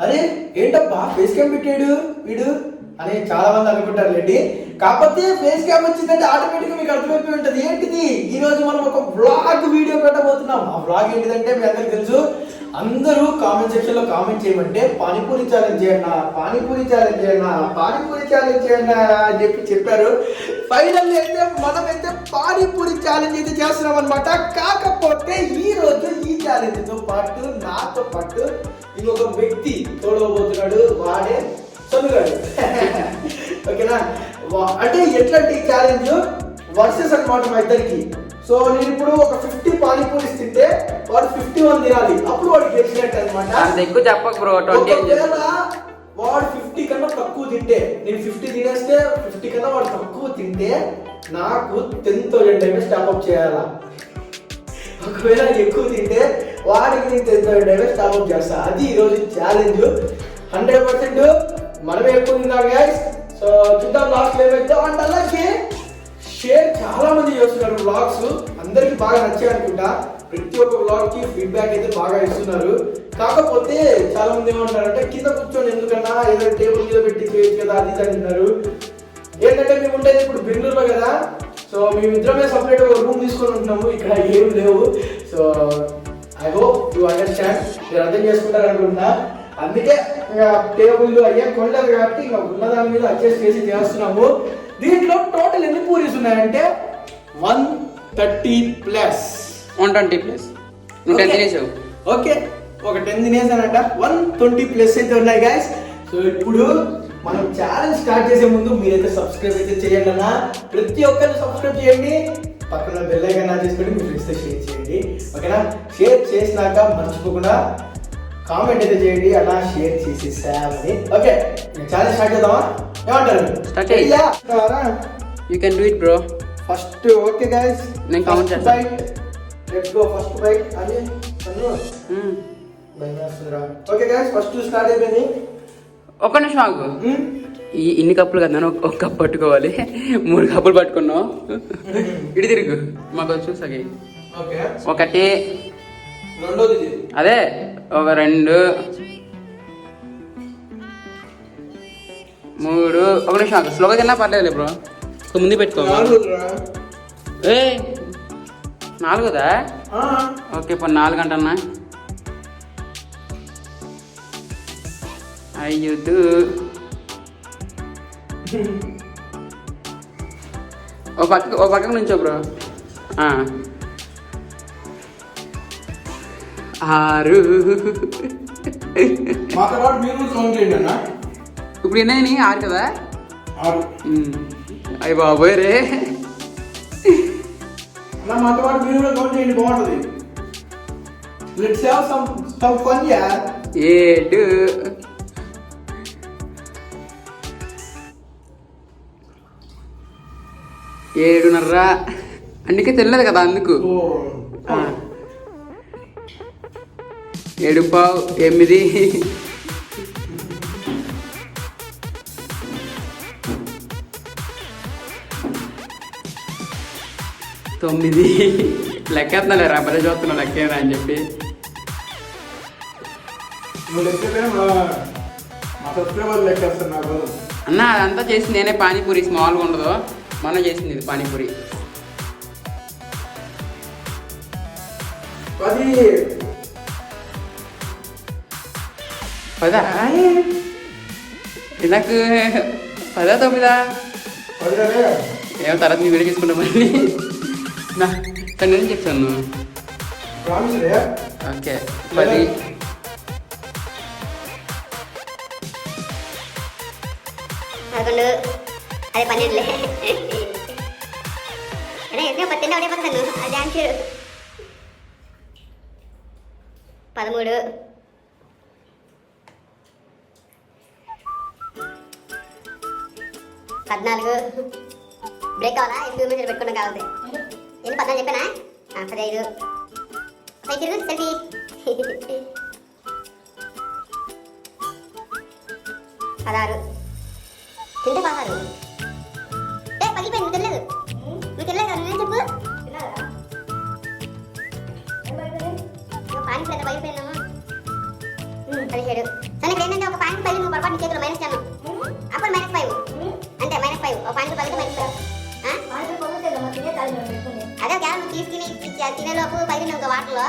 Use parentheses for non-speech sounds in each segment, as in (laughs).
అరే ఏంటబ్బా face cam పెట్టాడు వీడు? అని చాలా మంది అనుకుంటారు లేండి కాకపోతే ఫేస్ క్యామ్ వచ్చిందంటే ఆటోమేటిక్గా మీకు అర్థమైపోయి ఉంటుంది. ఏంటిది? ఈ రోజు మనం ఒక బ్లాగ్ వీడియో పెట్టబోతున్నాం. ఆ బ్లాగ్ ఏంటిదంటే మీ అందరికి తెలుసు. అందరూ కామెంట్ సెక్షన్లో కామెంట్ చేయమంటే పానీపూరి ఛాలెంజ్ చేయన్నా పానీపూరి ఛాలెంజ్ చేయన్నా పానీపూరి ఛాలెంజ్ చేయన్నా అని చెప్పి చెప్పారు. ఫైనల్ అయితే మనం అయితే పానీపూరి ఛాలెంజ్ అయితే చేస్తున్నాం అనమాట కాకపోతే ఈ రోజు ఈ ఛాలెంజ్తో పాటు నాతో పాటు ఇంకొక వ్యక్తి తోడవబోతున్నాడు. వాడే చదువుగాడు (laughs) ఓకేనా? అంటే ఎట్లాంటి ఛాలెంజ్ వర్సెస్ అన్నమాట మా ఇద్దరికి. సో నేను ఇప్పుడు ఒక ఫిఫ్టీ పానీపూరీస్ తింటే వాడు ఫిఫ్టీ వన్ తినాలి. అప్పుడు వాడు గెలిచినట్టు అనమాట ఎక్కువ చెప్పకు బ్రో వాడు ఫిఫ్టీ కన్నా తక్కువ తింటే నేను ఫిఫ్టీ తినేస్తే ఫిఫ్టీ కన్నా వాడు తక్కువ తింటే నాకు టెన్ థౌసండ్ టైమ్స్ స్టాప్అప్ చేయాలా? ఒకవేళ ఎక్కువ తింటే వాడికి నేను టెన్ థౌసండ్ టైమ్స్ స్టాప్అప్ చేస్తా. అది ఈరోజు ఛాలెంజ్ హండ్రెడ్ పర్సెంట్ మనమే ఎక్కువ తిందాం గైస్ సో చూద్దాం లాస్ట్ ఏమైతే అండ్ అలాగే షేర్ చాలా మంది చేస్తున్నారు బ్లాగ్స్ అందరికి బాగా నచ్చాయి అనుకుంటా. ప్రతి ఒక్క బ్లాగ్కి ఫీడ్బ్యాక్ అయితే బాగా ఇస్తున్నారు. కాకపోతే చాలా మంది ఏమంటారంటే కింద కూర్చొని ఎందుకన్నా? ఏదైనా టేబుల్ మీద పెట్టి చేయొచ్చు కదా అది అంటున్నారు. ఏంటంటే మేము ఉండేది ఇప్పుడు బెంగళూరులో కదా. సో మేమిద్దరమే సపరేట్ ఒక రూమ్ తీసుకొని ఉంటున్నాము. ఇక్కడ ఏం లేవు. So I hope you understand మీరు అర్థం చేసుకుంటారు అనుకుంటున్నా. అందుకే టేబుల్ అయ్యే కొనలేదు కాబట్టి ఇంకా ఉన్న దాని మీద అడ్జస్ట్ చేసి చేస్తున్నాము. దీంట్లో టోటల్ ఎన్ని పూరీస్ ఉన్నాయంటే one thirty plus. One twenty plus. నువ్వు టెన్ తినేసావు. ఓకే. ఒక టెన్ తినేసానంట. వన్ ట్వంటీ ప్లస్ అయితే ఉన్నాయి గాయస్ సో ఇప్పుడు మనం ఛాలెంజ్ స్టార్ట్ చేసే ముందు మీరైతే సబ్స్క్రైబ్ అయితే చేయండి అన్న. ప్రతి ఒక్కరిని సబ్స్క్రైబ్ చేయండి. పక్కన బెల్ ఐకాన్ ఆన్ చేసుకోండి మీ ఫ్రెండ్స్తో షేర్ చేయండి. ఓకేనా? షేర్ చేసినాక మర్చిపోకుండా కామెంట్ అయితే చేయండి అలా షేర్ చేసేసామని ఓకే ఛాలెంజ్ స్టార్ట్ చేద్దామా? ఏమంటారు? Start చేయి. You can do it bro first okay guys నేను count చేస్తాను. లెట్స్ గో ఫస్ట్ బైట్ అని అన్ను ఓకే గైస్ ఫస్ట్ స్టార్ట్ అయిపోయింది. ఒక్క నిమిషం ఆగు. Hmm? ఈ ఇన్ని కప్పులు కదా నేను ఒక కప్పు పట్టుకోవాలి. మూడు కప్పులు పట్టుకున్నావు. (laughs) ఇటు తిరుగు. మాకు చూసాకి ఓకే ఒకటి. అదే. ఒక రెండు మూడు ఒక నిమిషం స్లోగా తిన్నా పర్లేదు బ్రో. ఒక ముందు పెట్టుకో. ఏ? నాలుగుదా? ఆ, ఓకే ఇప్పుడు నాలుగు అంటన్నా. అయ్యుదు (laughs) ఓ పక్క ఓ పక్కకు నుంచో బ్రో. ఆరు. ఇప్పుడు ఎన్ని ఆరు కదా. అయ్య బాబోయ్ రే. ఏడు. ఏడున్నర. అందుకే తెలియదు కదా అందుకు. ఓ ఆ. ఏడు పావు ఎనిమిది. తొమ్మిది. లెక్కేస్తున్నాలే రా పదే చూస్తున్నా లెక్కేరా అని చెప్పి. అన్న అదంతా చేసింది నేనే పానీపూరి స్మాల్గా ఉండదు. మనం చేసింది ఇది పానీపూరి. పది పదా నాకు పదా తొమ్మిదా పదిలే ఏమో తర్వాత మీ వీడియో తీసుకుంటాం మళ్ళీ నా తను నేను చెప్తాను ప్రామిస్ రే ఓకే పది పదకొండు అదే పన్నెండులే అదే ఎందుకు పద్దెనిమిది ఒకటే పక్కను ఆ పద్నాలుగు. బ్రేక్ కావాలా? ఎనిమిది మీరు పెట్టుకున్నాం కావాలి ఎన్ని పద్నాలుగు చెప్పానా? ఆ, పదహైదు పై తిరుగు సెల్ఫీ. పదహారు. తింటే పదహారు. ఏ పగిలిపోయింది తెలియదు? నువ్వు తెలియదు కదా నేను చెప్పు? నువ్వు పానీ ప్లేట్ పగిలిపోయిందమ్మా. పదిహేడు. సరే ఏంటంటే ఒక పాయింట్ పగిలి నువ్వు పొరపాటు చేతులు మైనస్ టెన్ అప్పుడు మైనస్ ఫైవ్ మైనస్ పదిహేడు మైనస్ ఫైవ్ అదే నువ్వు తీసుకుని తినే లోపు పదిహేను ఒక వాటర్లో.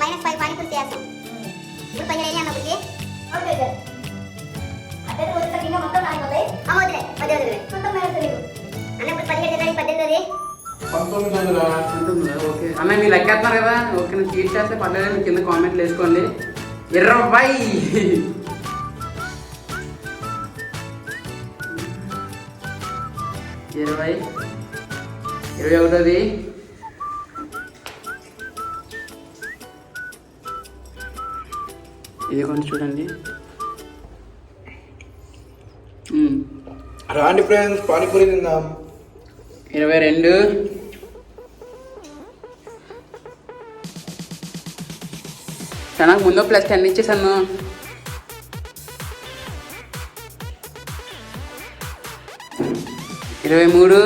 మైనస్ ఫైవ్ పాయింట్ చేస్తాం. ఇప్పుడు పదిహేడు అయ్యి అన్నప్పటికీ అమ్మ వదిలే వదిలే వదిలే అన్నప్పుడు పదిహేడు కదా పద్దెనిమిది? ఓకే. అన్న మీరు లెక్కేస్తున్నారు కదా ఓకే నేను చేస్తే పర్లేదు కింద కామెంట్లు వేసుకోండి. ఇరవై. ఇరవై. ఇరవై ఒకటోది. ఇది కొంచెం చూడండి. రాండి ఫ్రెండ్స్ పానీపూరి తిందాం. ఇరవై రెండు. నాకు ముందు ప్లస్ టెన్ ఇచ్చేసాను ఇరవై మూడు.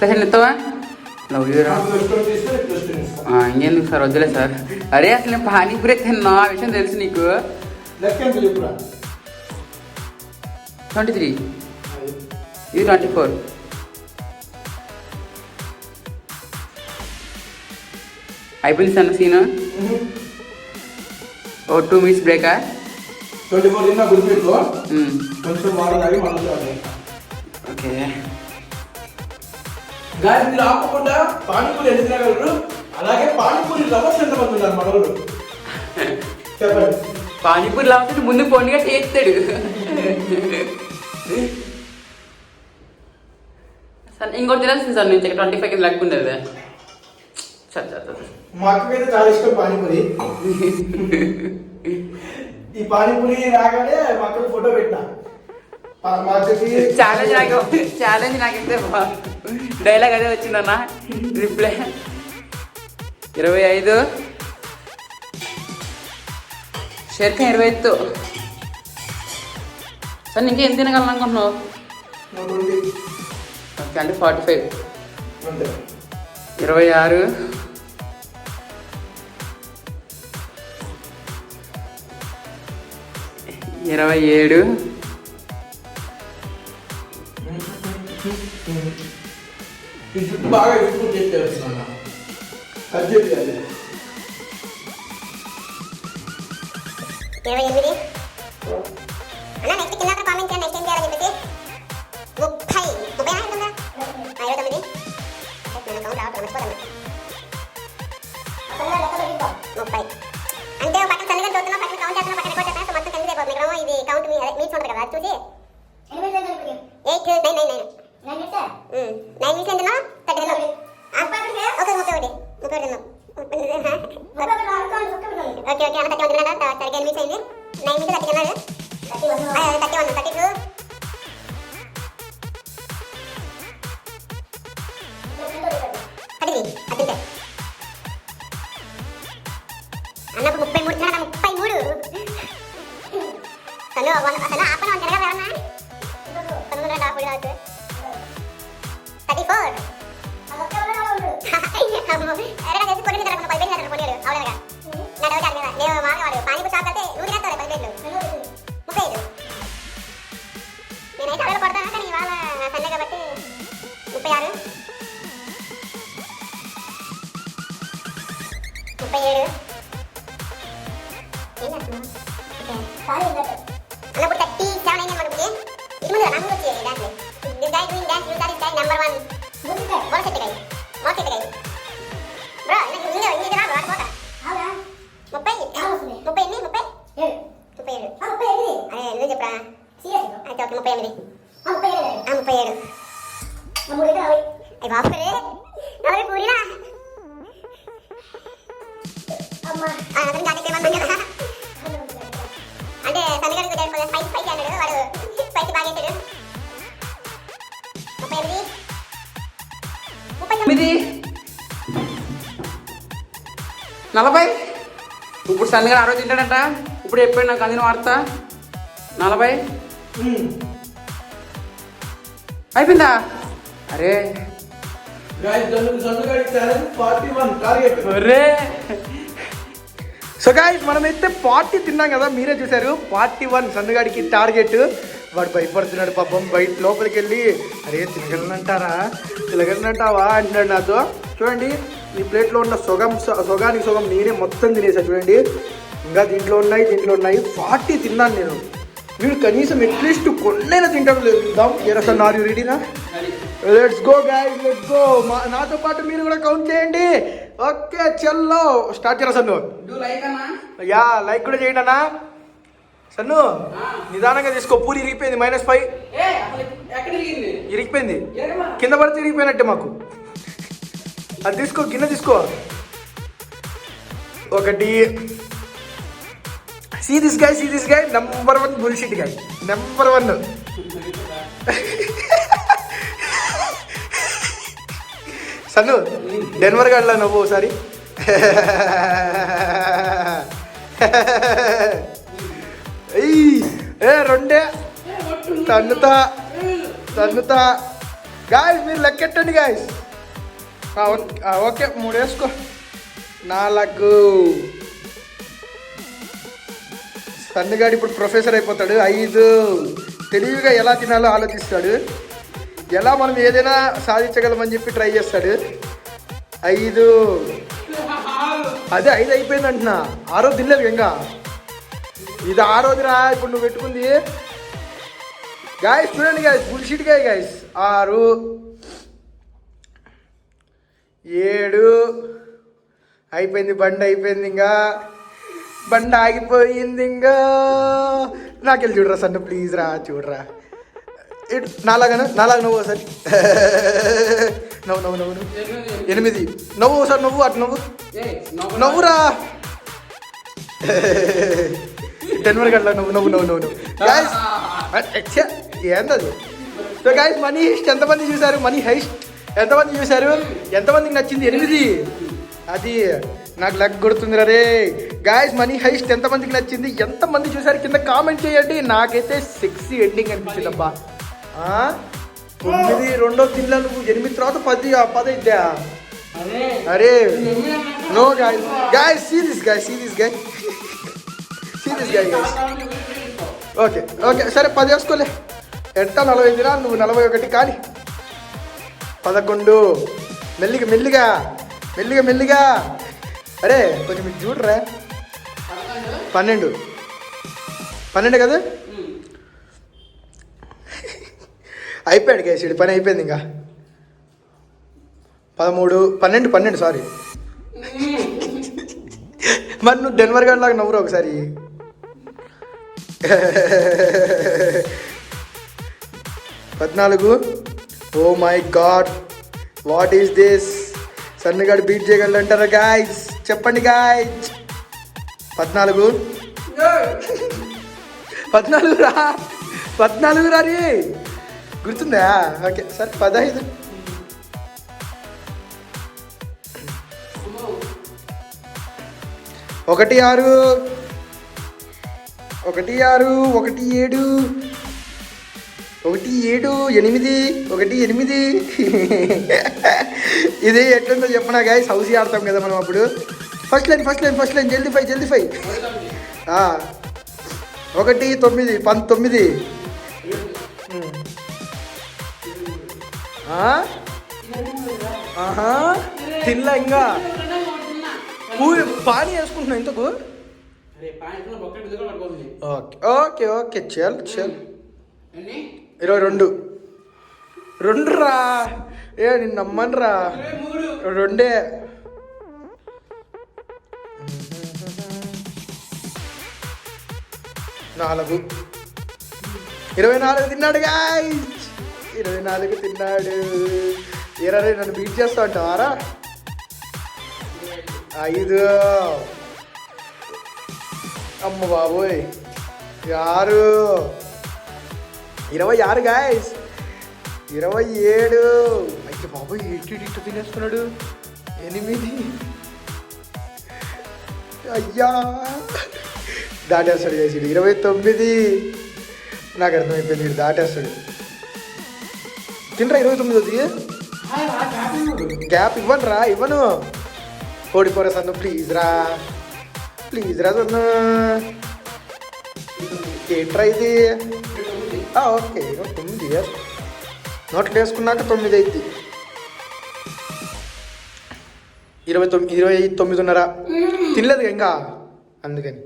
టెన్ ఇస్తావా ఇంకెందుకు సార్ వద్దులే సార్. అరే అసలు నేను పానీపూరి తిన్నా ఆ విషయం తెలుసు నీకు. ట్వంటీ త్రీ ఇది ట్వంటీ ఫోర్ అయిపోయింది సార్ సీను. ఓ టూ మినిట్స్ బ్రేకా? ట్వంటీ ఫోర్ తిన్నా గుర్తుపెట్టుకో కొంచెం వాటర్ తాగి మళ్ళీ. ఓకే. గాయస్ మీరు ఆపకుండా పానీపూరి ఎన్ని తినగలరు? అలాగే పానీపూరి లవర్స్ ఎంతమంది ఉన్నారు మన వాళ్ళు చెప్పండి. పానీపూరి లావుతుంది ముందు పొండిగా చేస్తాడు. సార్ ఇంకోటి తెలిసింది సార్ నుంచి ట్వంటీ ఫైవ్ కింద లెక్క ఉండేది. సార్ సార్ మా అక్కకైతే చాలా ఇష్టం పానీపూరి. ఈ పానీపూరి రాగానే అక్కకి ఫోటో పెట్టిన. ఛాలెంజ్ నాకు ఛాలెంజ్ నాకైతే డైలాగ్ అదే వచ్చిందన్న. రిప్లై ఇరవై ఐదు. షేర్ఖా ఇరవై ఐదు. సార్ ఇంకేం తినగలను అనుకుంటున్నావు. ఓకే అంటే ఫార్టీ ఫైవ్ ఇరవై ఆరు. ఇరవై ఏడు. ఈ జుట్టు బాగా ఎక్కువ చేసేస్తున్నా కట్ చేయాలి ఇరవై ఎనిమిది. అన్న నెక్స్ట్ కింద కామెంట్ చేయండి నెక్స్ట్ ఏం చేయాలని పది పేర్లు ముప్పై ఐదు నేనైతే అడగలు కొడతాను కానీ ఇవాళ సండే కాబట్టి ముప్పై ఆరు ముప్పై ఏడు ఏం చేస్తున్నావు అన్నప్పుడు るよな、ふぐちだし。デザインダンス、ユーザーデザインナンバーワン。いい。いい。ブロ、あ、れ、プラ。あ、ちょっと。నలభై? ఇప్పుడు సన్నగా ఆ రోజు తింటాడంట. ఇప్పుడు చెప్పాడు నాకు అందిన వార్త. నలభై? అయిపోయిందా? అరే. ఒరే. సో గాయస్ మనమైతే పార్టీ తిన్నాం కదా మీరే చూశారు. పార్టీ వన్ సన్నుగాడికి టార్గెట్. వాడు భయపడుతున్నాడు పాపం బయట లోపలికి వెళ్ళి అరే తినగలనంటారా? తినగలనంటావా? అంటున్నాడు నాతో. చూడండి. ఈ ప్లేట్లో ఉన్న సొగం సొగానికి సొగం నేనే మొత్తం తినేసా చూడండి. ఇంకా దీంట్లో ఉన్నాయి దీంట్లో ఉన్నాయి. ఫార్టీ తిన్నాను నేను. మీరు కనీసం అట్లీస్ట్ కొన్నైనా తింటాడు లేదు. చూద్దాం ఎరసన్ ఆర్ యూ రెడీనా let's go guys let's go నాతో పాటు మీరు కూడా కౌంట్ చేయండి. ఓకే చల్లో. స్టార్ట్ చేయరా సన్ను? డూ లైక్ అన్నా? యా లైక్ కూడా చేయండి అన్న. సన్ను నిదానంగా తీసుకో. పూరి ఇరిగిపోయింది మైనస్ ఫైవ్ ఇరిగిపోయింది. కింద పడితే ఇరిగిపోయినట్టే మాకు. అది తీసుకో గిన్నె తీసుకో. ఒకటి. See this guy see this guy number one bullshit guy number one Sannu Denver గాడ్లా నవ్వు ఒకసారి. ఏ రెండే. తన్నుతా తన్నుతా గాయస్ మీరు లెక్కెట్టండి గాయస్ ఓకే మూడు వేసుకో నాలుగు. సన్నుగాడు ఇప్పుడు ప్రొఫెసర్ అయిపోతాడు. ఐదు. తెలివిగా ఎలా తినాలో ఆలోచిస్తాడు. ఎలా మనం ఏదైనా సాధించగలమని చెప్పి ట్రై చేస్తాడు. ఐదు. అదే ఐదు అయిపోయింది అంటున్నా. ఆరో తినలేదు ఇంకా ఇది ఆరోదిరా ఇప్పుడు నువ్వు పెట్టుకుంది. గాయస్ చూడండి గాయస్ బుల్షిట్ గాయ గాయస్ ఆరు. ఏడు. అయిపోయింది బండి అయిపోయింది ఇంకా. బండి ఆగిపోయింది ఇంకా. నాకెళ్ళి చూడరా సన్ను ప్లీజ్ రా చూడరా. ఇటు నాలాగను నాలాగ నవ్వు ఒకసారి. నవ్వు నవ్వు నవ్వు ఎనిమిది. నవ్వు ఒకసారి నవ్వు అటు నవ్వు. నవ్వురా. డెన్వర్ గడ్ల నవ్వు నవ్వు నవ్వు నవ్వు గాయస్ (laughs) ఏందది? సో గాయస్ మనీ హైస్ట్ ఎంతమంది చూశారు మనీ హైస్ట్ ఎంతమంది చూశారు? ఎంతమందికి నచ్చింది? ఎనిమిది. అది నాకు లక్ కొడుతుంది రే. గాయస్ మనీ హైస్ట్ ఎంతమందికి నచ్చింది? ఎంతమంది చూశారు? కింద కామెంట్ చేయండి. నాకైతే సిక్స్ ఎండింగ్ అనిపించింది అబ్బా? తొమ్మిది రెండో తిన్నా నువ్వు ఎనిమిది తర్వాత పది పది అయిద్దా? అరే. No guys guys see this guy see this guy see this guy guys okay okay సరే పది వేసుకోలే. ఎట్ట నలభై దినా నువ్వు నలభై ఒకటి కానీ పదకొండు. మెల్లిగా మెల్లిగా మెల్లిగా మెల్లిగా. అరే కొంచెం మీరు చూడరా? పన్నెండు. పన్నెండు కదా? అయిపోయాడు కేసీడి పని అయిపోయింది ఇంకా. పదమూడు పన్నెండు పన్నెండు సారీ మరి నువ్వు డెన్వర్ గారి లాగా నవ్వురు ఒకసారి. పద్నాలుగు. ఓ my god what is this సన్నగాడు beat చేయగలరు అంటారా గాయస్ చెప్పండి గాయస్ పద్నాలుగు. పద్నాలుగు రా. పద్నాలుగు రారి రే. గుర్తుందా? ఓకే సరే పదహైదు. ఒకటి ఆరు. ఒకటి ఆరు ఒకటి ఏడు. ఒకటి ఏడు ఎనిమిది ఒకటి ఎనిమిది. ఇది ఎట్లుందో చెప్పనా గాయస్ హౌసీ ఆడతాం కదా మనం అప్పుడు. First line first line first line జల్దీ ఫై జల్దీ ఫై. ఒకటి తొమ్మిది పంతొమ్మిది. తినలే ఇంకా? పూ- పానీ వేసుకుంటున్నా ఇంతకు? Okay okay okay. చల్ చల్. ఇరవై రెండు. రెండు రా ఏ నిన్ను నమ్మనురా. రెండే. నాలుగు. ఇరవై నాలుగు తిన్నాడు గాయ్స్ ఇరవై నాలుగు తిన్నాడు. ఇరవై నన్ను బీట్ చేస్తా ఉంటావారా ఐదు. అమ్మ బాబోయ్. ఆరు. ఇరవై ఆరు గాయస్ ఇరవై ఏడు. అయితే బాబోయ్ ఇటు ఇటు తినేస్తున్నాడు. ఎనిమిది. అయ్యా. దాటేస్తాడు చేసి ఇరవై తొమ్మిది. నాకు అర్థమైపోయింది వీడు దాటేస్తాడు. తినరా ఇరవై తొమ్మిది గ్యాప్ ఇవ్వను రా ఇవ్వను. ఓడిపోరా సన్ను ప్లీజ్ రా. ప్లీజ్ రా సన్ను. ఏంట్రా ఇది. ఓకే తొమ్మిది నోట్లు వేసుకున్నాక తొమ్మిది అయింది ఇరవై తొమ్మిది ఇరవై తొమ్మిదిన్నర. తినలేదు ఇంకా? అందుకని.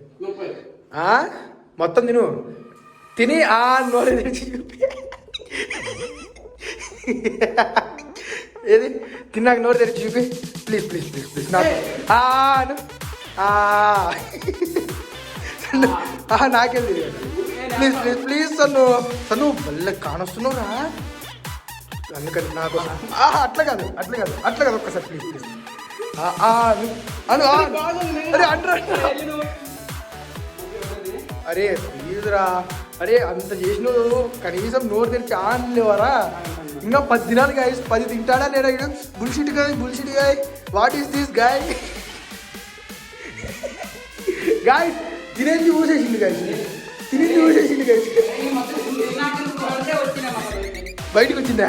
ఆ? మొత్తం తిను. తిని ఆ నోరు ఏది? తిన్నాక నోరు తెరిచి చూపి. ప్లీజ్ ప్లీజ్ ప్లీజ్ ప్లీజ్ నాకు ఆ please please please Sannu Sannu మళ్ళీ కానొస్తున్నావురా. అందుకని నాకు అట్లా కాదు అట్లా కాదు అట్లా కాదు ఒక్కసారి ప్లీజ్ ప్లీజ్. అను అరే అంటారా అరే ప్లీజ్ రా. అరే అంత చేసినావు కనీసం నోరు తెరిచి ఆనలేవరా? ఇంకా పది దినాలు గాయ పది తింటాడా లేదా bullshit guy bullshit guy what is this guy guy తినేది ఊసేసింది కలిసి తినేది ఊసేసింది కలిసి బయటకు వచ్చిందా?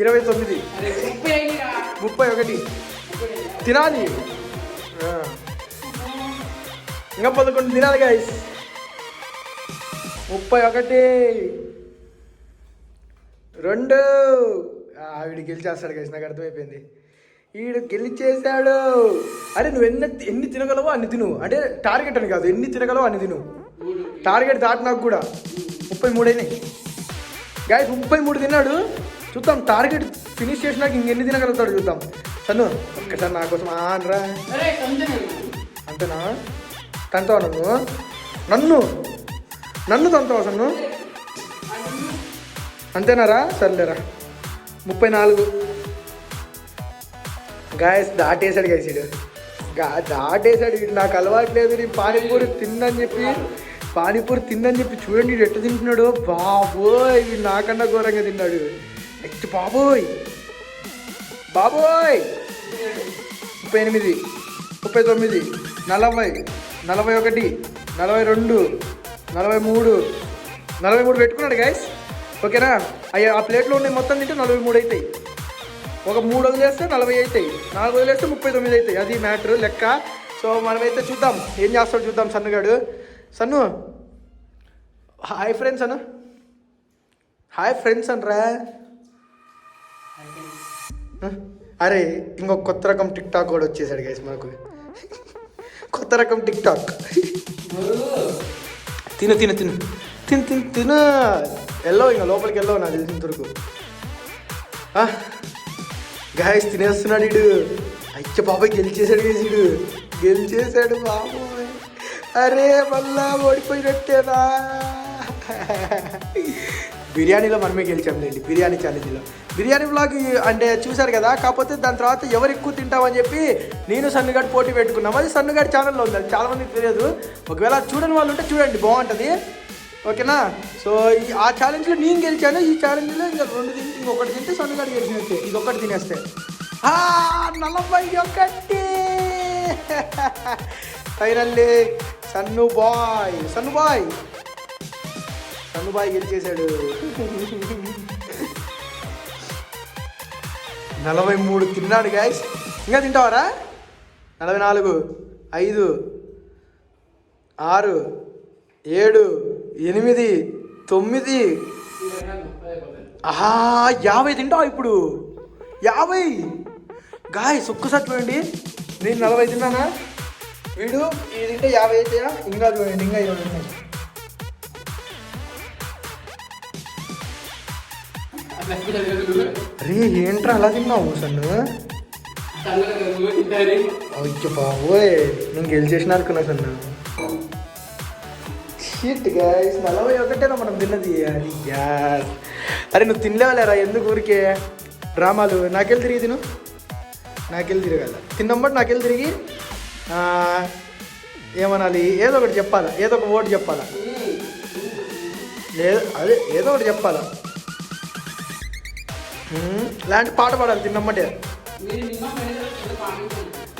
ఇరవై తొమ్మిది. ముప్పై ఒకటి. తినాలి. ఇంకా పదకొండు తినాలి గాయస్ ముప్పై ఒకటి. రెండు. ఆవిడ గెలిచేస్తాడు గైస్ నాకు అర్థమైపోయింది. వీడు గెలిచేశాడు. అరే నువ్వు ఎన్ని ఎన్ని తినగలవో అన్ని తిను. అంటే టార్గెట్ అని కాదు ఎన్ని తినగలవో అన్ని తిను. టార్గెట్ దాటి నాకు కూడా ముప్పై మూడైనాయి. గాయస్ ముప్పై మూడు తిన్నాడు. చూద్దాం టార్గెట్ ఫినిష్ చేసినాక ఇంకెన్ని తినగలుగుతాడు చూద్దాం. తను ఒక్కసారి నా కోసం ఆనరా. అంతేనా? తంతావా నన్ను నన్ను. నన్ను తంతావా సన్ను? అంతేనారా? సర్లేరా. ముప్పై నాలుగు. గాయస్ దాటేశాడు గైసిడు గా దాటేశాడు వీడు. నాకు అలవాట్లేదు నేను పానీపూరి తిందని చెప్పి పానీపూరి తిందని చెప్పి చూడండి వీడు ఎట్టు తింటున్నాడు. బాబోయ్ వీడు నాకన్నా ఘోరంగా తిన్నాడు. నెక్స్ట్ బాబోయ్. బాబోయ్. ముప్పై ఎనిమిది ముప్పై తొమ్మిది నలభై నలభై ఒకటి నలభై రెండు నలభై మూడు. నలభై మూడు పెట్టుకున్నాడు గైస్ ఓకేనా అయ్యా ఆ ప్లేట్లో ఉన్నాయి మొత్తం తింటే నలభై మూడు అవుతాయి ఒక మూడు వదిలేస్తే నలభై అవుతాయి నాలుగు వదిలేస్తే ముప్పై తొమ్మిది అవుతాయి అది మ్యాటర్ లెక్క. సో మనమైతే చూద్దాం. ఏం చేస్తాడు చూద్దాం సన్నుగాడు. సన్ను. హాయ్ ఫ్రెండ్స్ అను హాయ్ ఫ్రెండ్స్ అనరా. అరే ఇంకో కొత్త రకం టిక్ టాక్ కూడా వచ్చేసాడు గైస్ మనకు. కొత్త రకం టిక్ టాక్ తిను తిను తిను. తిను తిను తిను. వెళ్ళవు ఇంకా లోపలికి వెళ్ళవు నాకు తెలిసిన వరకు. గాయస్ తినేస్తున్నాడు ఇడు అయ్య బాబాయ్ గెలిచేసాడు వేసిడు గెలిచేసాడు బాబు అరే మళ్ళా ఓడిపోయినట్టేనా? బిర్యానీలో మనమే గెలిచాంలేండి బిర్యానీ ఛాలెంజ్లో బిర్యానీ బ్లాగ్ అంటే చూశారు కదా? కాకపోతే దాని తర్వాత ఎవరు ఎక్కువ తింటామని చెప్పి నేను సన్నుగాడు పోటీ పెట్టుకున్నాం. అది సన్నుగాడి ఛానల్లో ఉంది అది చాలామందికి తెలియదు. ఒకవేళ చూడని వాళ్ళు ఉంటే చూడండి బాగుంటుంది. ఓకేనా? సో ఈ ఆ ఛాలెంజ్లో నేను గెలిచాను ఈ ఛాలెంజ్లో ఇంకా రెండు తింటే ఇంకొకటి తింటే సన్నుగాడు గెలిచినట్టే ఇది ఒకటి తినేస్తే. నలభై ఒకటి! (laughs) Finally Sannu boy. Sannu boy. Sannu boy గెలిచేశాడు. (laughs) నలభై మూడు తిన్నాడు గాయస్ ఇంకా తింటావారా? నలభై నాలుగు ఐదు ఆరు ఏడు ఎనిమిది తొమ్మిది. ఆహా యాభై తింటావు ఇప్పుడు. యాభై. గాయస్ ఒక్కసారి చూడండి. నేను నలభై తిన్నానా? వీడు ఈ తింటే యాభై అయితే ఇంకా చూడండి ఇంకా ఇరవై ఉన్నాయి అరే ఏంట్రా అలా తిన్నావు సన్ను? అయ్యో బాబోయ్ నేను గెలిచేసిన అనుకున్నా సన్ను. షీట్ గ్యాస్ నలభై ఒకటేనా మనం తిన్నది. అది గ్యాస్. అరే నువ్వు తినలేవలేరా? ఎందుకు ఊరికే? డ్రామాలు నాకెళ్ళి తిరిగి తిను. నాకెళ్ళి తిరగాల తిన్నప్పుడు నాకెళ్ళి తిరిగి ఏమనాలి? ఏదో ఒకటి చెప్పాలా? ఏదో ఒక ఓటు చెప్పాలా? లేదు అదే ఏదో ఒకటి చెప్పాలా? లాంటి పాట పాడాలి తిన్నమ్మటే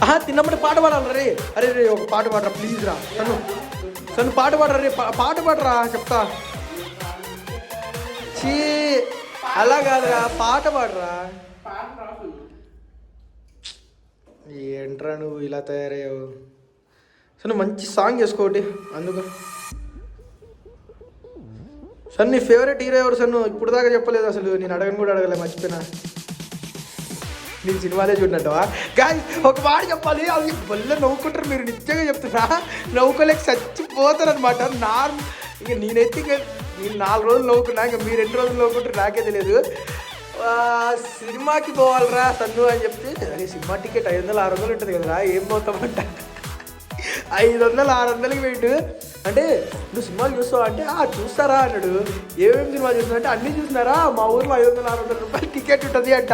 ఆహా తిన్నమ్మటే పాట పాడాలి రే. అరే రే ఒక పాట పాడరా ప్లీజ్ రా. తను. నన్ను పాట పాడరా రే పా- పాట పాడరా చెప్తా. చీ అలా కాదురా పాట పాడరా. ఏంట్రా నువ్వు ఇలా తయారయ్యావు? సో నువ్వు మంచి సాంగ్ చేసుకోటి అందుకు. సార్ నీ ఫేవరెట్ హీరో ఎవరు సార్ నువ్వు ఇప్పుడు దాకా చెప్పలేదు అసలు నేను అడగను కూడా అడగలే మర్చిపోయినా. నేను సినిమాలే చూడనట్టవా కానీ ఒక మాట చెప్పాలి అవి బల్ల నవ్వుకుంటారు మీరు నిజంగా చెప్తున్నా. నవ్వుకోలేక చచ్చిపోతారు అనమాట నార్ ఇక నేనైతే ఇక నేను నాలుగు రోజులు నవ్వుకున్నా ఇంకా మీరు ఎన్ని రోజులు నవ్వుకుంటారు నాకే తెలియదు సినిమాకి పోవాలరా సన్ను అని చెప్తే అరే సినిమా టికెట్ ఐదు వందలు ఆరు వందలు ఉంటుంది కదరా ఏం పోతామంట. ఐదు వందలు ఆరు వందలకి వెయిట్ అంటే నువ్వు సినిమాలు చూస్తావా? అంటే ఆ చూస్తారా? అన్నాడు. ఏమేమి సినిమా చూస్తున్నా అంటే అన్నీ చూసినారా మా ఊర్లో ఐదు వందలు ఆరు వందల రూపాయలు టికెట్ ఉంటుంది అంట.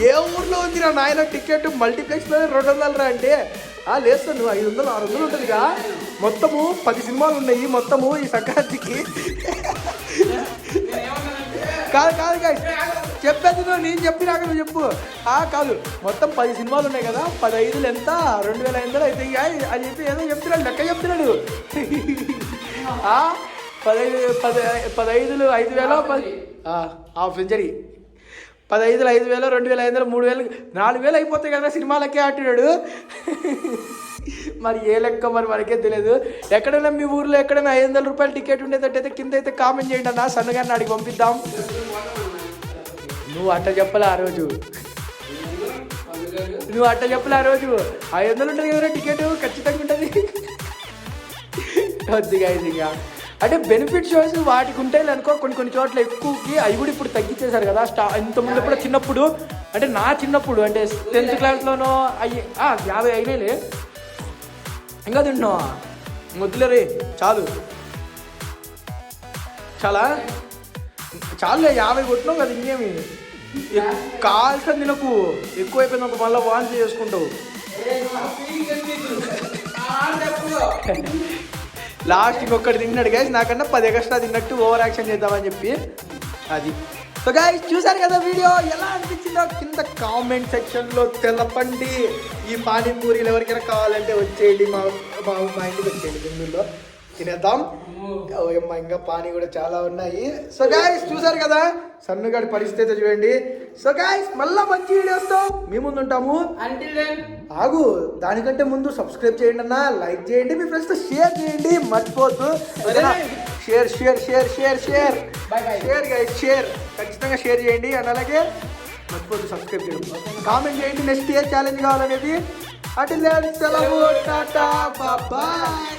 ఏ ఊర్లో ఉంది నా నాయన? టికెట్ మల్టీప్లెక్స్లో రెండు వందలు రా అంటే? ఆ లేదు నువ్వు ఐదు వందలు ఆరు వందలు ఉంటుందిగా. మొత్తము పది సినిమాలు ఉన్నాయి మొత్తము ఈ సంక్రాంతికి. కాదు కాదు కాదు చెప్పేది నువ్వు నేను చెప్పినాక నువ్వు చెప్పు. ఆ కాదు. మొత్తం పది సినిమాలు ఉన్నాయి కదా. పది ఐదులు ఎంత? రెండు వేల ఐదు అయితే అని చెప్పి ఏదో చెప్తున్నాడు. లెక్క చెప్తున్నాడు. ఆ, పదైదు పది పదైదులు ఐదు వేల పది ఆ, హాఫ్ సెంచరీ. పదైదులు ఐదు వేలు రెండు వేల ఐదు వందలు మూడు వేలు నాలుగు వేలు అయిపోతాయి కదా సినిమాలకే అంటున్నాడు. మరి ఏ లెక్క మరి మనకే తెలియదు. ఎక్కడైనా మీ ఊర్లో ఎక్కడైనా ఐదు వందల రూపాయలు టికెట్ ఉండేటట్టయితే కింద అయితే కామెంట్ చేయండి అన్న. సన్నగారిని అడిగి పంపిద్దాం. నువ్వు అట్ట చెప్పలే ఆ రోజు. నువ్వు అట్ట చెప్పలే ఆ రోజు. ఐదు వందలు ఉంటుంది కదా టికెట్ ఖచ్చితంగా ఉంటుంది. కొద్దిగా ఇది ఇక. అంటే బెనిఫిట్ షోస్ వాటికి ఉంటాయి అనుకో కొన్ని కొన్ని చోట్ల ఎక్కువకి అవి కూడా ఇప్పుడు తగ్గించేశారు కదా. స్టా ఇంతకుముందు కూడా చిన్నప్పుడు అంటే నా చిన్నప్పుడు అంటే టెన్త్ క్లాస్లోనో అయ్యి యాభై అయినాయిలే ఇంకా తిన్నా. వద్దులే చాలు. చాలా? చాలులే యాభై కొట్టినావు కదా ఇంకేమి? కాల్సిన ఎక్కువ అయిపోయింది ఒక మళ్ళీ వాన్ చేసుకుంటావు. లాస్ట్ ఇంకొకటి తిన్నాడు గైస్ నాకన్నా పది ఎక్స్ట్రా తిన్నట్టు ఓవర్ యాక్షన్ చేద్దామని చెప్పి. అది. సో గైస్ చూసారు కదా వీడియో? ఎలా అనిపించిందో కింద కామెంట్ సెక్షన్లో తెలపండి. ఈ పానీపూరీలు ఎవరికైనా కావాలంటే వచ్చేయండి మా మా మా ఇంటికి వచ్చేయండి బెంగళూరులో. తినేద్దాం. ఇంకా పానీ కూడా చాలా ఉన్నాయి. సో గాయస్ చూసారు కదా? సన్నుగాడి పరిస్థితి అయితే చూడండి. సో గాయస్ మళ్ళా మంచి వీడియోస్తో మీ ముందు ఉంటాము. ఆగు దానికంటే ముందు సబ్స్క్రైబ్ చేయండి అన్న లైక్ చేయండి మీ ఫ్రెండ్స్తో షేర్ చేయండి. మర్చిపోవద్దు. Share share share share share. Share guys share ఖచ్చితంగా షేర్ చేయండి. అండ్ అలాగే మర్చిపోవద్దు సబ్స్క్రైబ్ చేయడం. కామెంట్ చేయండి నెక్స్ట్ ఏ ఛాలెంజ్ కావాలనేది. అటు సెలవు టాటా బాయ్.